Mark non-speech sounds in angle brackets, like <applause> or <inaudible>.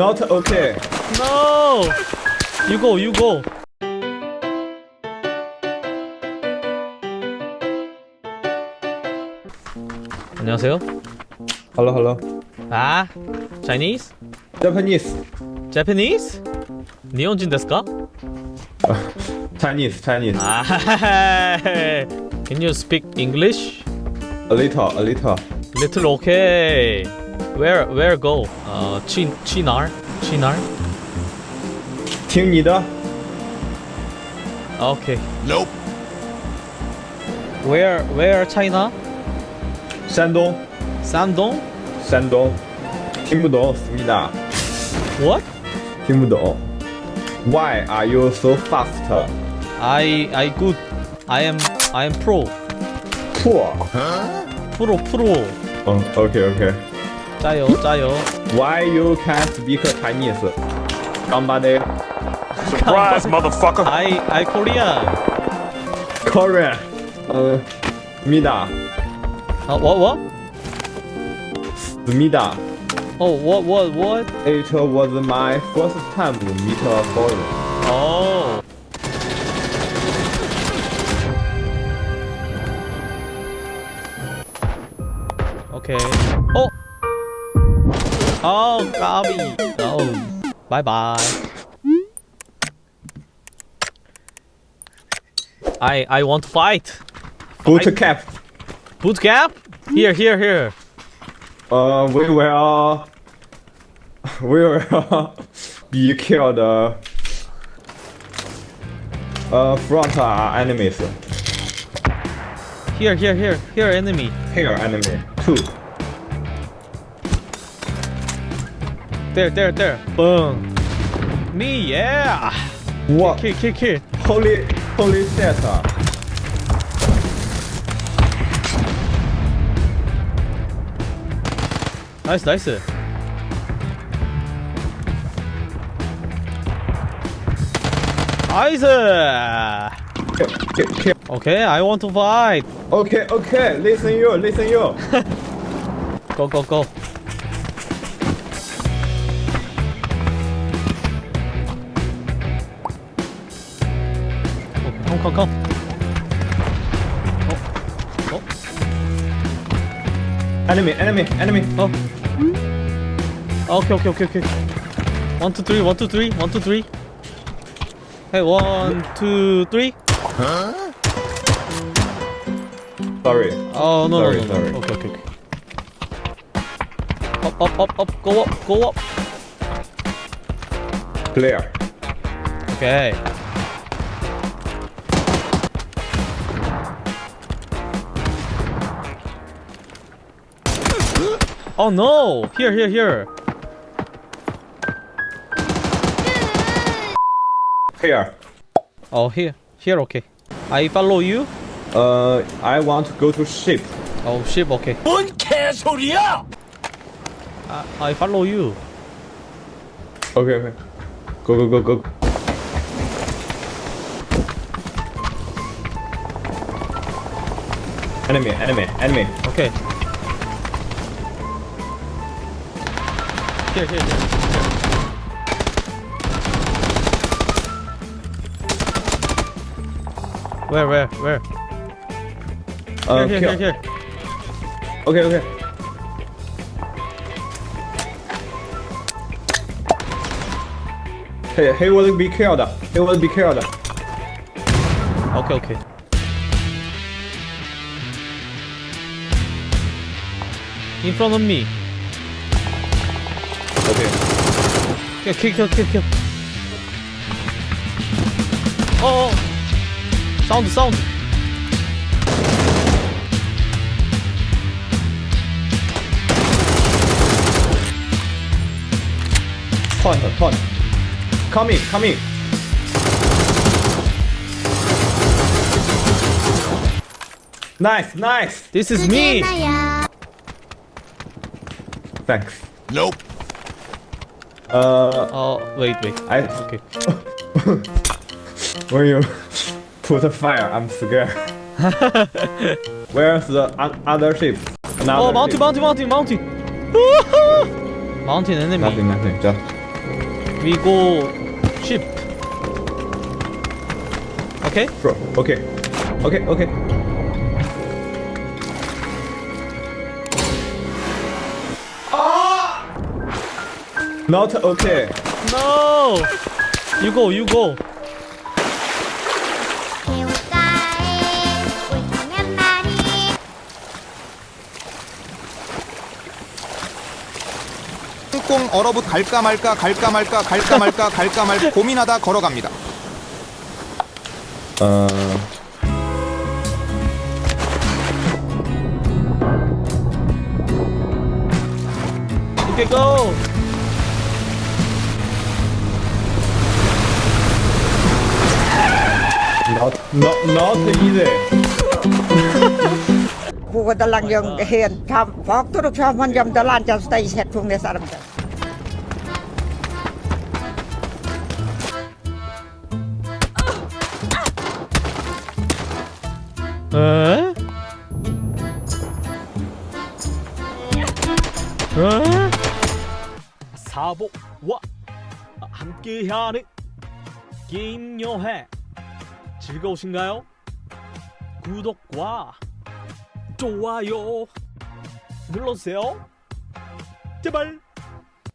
Not okay. No. You go. You go. 안녕하세요. Hello, hello. 아, Chinese? Japanese. Japanese? 니혼진 데스까? Chinese, Chinese. 아, can you speak English? A little, a little. Little okay. Where where go？呃，去去哪儿？去哪儿？听你的。OK。Nope。Where where China？山东。山东。山东。听不懂，思密达。What？听不懂。Why are you so fast? I I good. I am I am pro. Poor. 프로 프로. 어, 오케이 오케이. 加油加油！Why you can speak Chinese? Somebody surprise motherfucker! I I Korea. Korean. 呃，米达。啊，我我。思密达。Oh, uh, uh, what, what, what? It was my first time to meet a foreigner. Oh. Okay. Oh, Oh, Bobby! Oh, bye bye. I I want to fight. Boot cap. Boot cap? Here, here, here. Uh, we will. We will <laughs> be killed. Uh, uh front uh, enemies. Here, here, here, here, enemy. Here, enemy. Two. There, there, there. Boom. Me, yeah. What? Kill, kill, kill. Holy, holy shit. Nice, nice. Nice. Okay, okay. okay, I want to fight. Okay, okay. Listen you, listen you. <laughs> go, go, go. come, come. Oh. Oh. Enemy, enemy, enemy. Oh. Ah, okay, okay, okay, okay. One, two, three, one, two, three, one, two, three. Hey, one, two, three. Huh? Sorry. Oh, no, sorry, no, no, sorry. no. Okay, okay, okay. Up, up, up, up. Go up, go up. Clear. Okay. Oh no! Here, here, here. Here. Oh, here, here, okay. I follow you. Uh, I want to go to ship. Oh, ship, okay. 뭔 개소리야! I, I follow you. Okay, okay. Go, go, go, go. Enemy, enemy, enemy. Okay. Here, here, here. Where, where, where? Uh, here, here, here, here. Okay, okay. Hey, he will be killed. He will be killed. Okay, okay. In front of me. Okay. Kill, kill, kill, kill, kill. Oh, oh. Sound, sound. Taunt, taunt. Coming, coming. Nice, nice. This is me. Thanks. Nope. Uh, Oh, wait, wait. I Okay. <laughs> when you <laughs> put a fire, I'm scared. <laughs> Where's the other ship? Another Oh, mountain, ship. mountain, mountain, mountain. Woohoo! Mountain enemy. Nothing, nothing. Just we go ship. Okay? Bro, okay. Okay, okay. Not okay. No! You go, you go. 마리 꽁꽁 얼어붙 갈까 말까 갈까 말까 갈까 말까 갈까 말까 <laughs> 고민하다 걸어갑니다. 어... Okay, go! out. Not, not either. 구고달랑 연해엔 잠 복도로 잠한 잠들 앉아서다 이 새통네 사람들. 에? 에? 사복와 함께하는 김여해. 즐거우신가요? 구독과 좋아요 눌러주세요. 제발.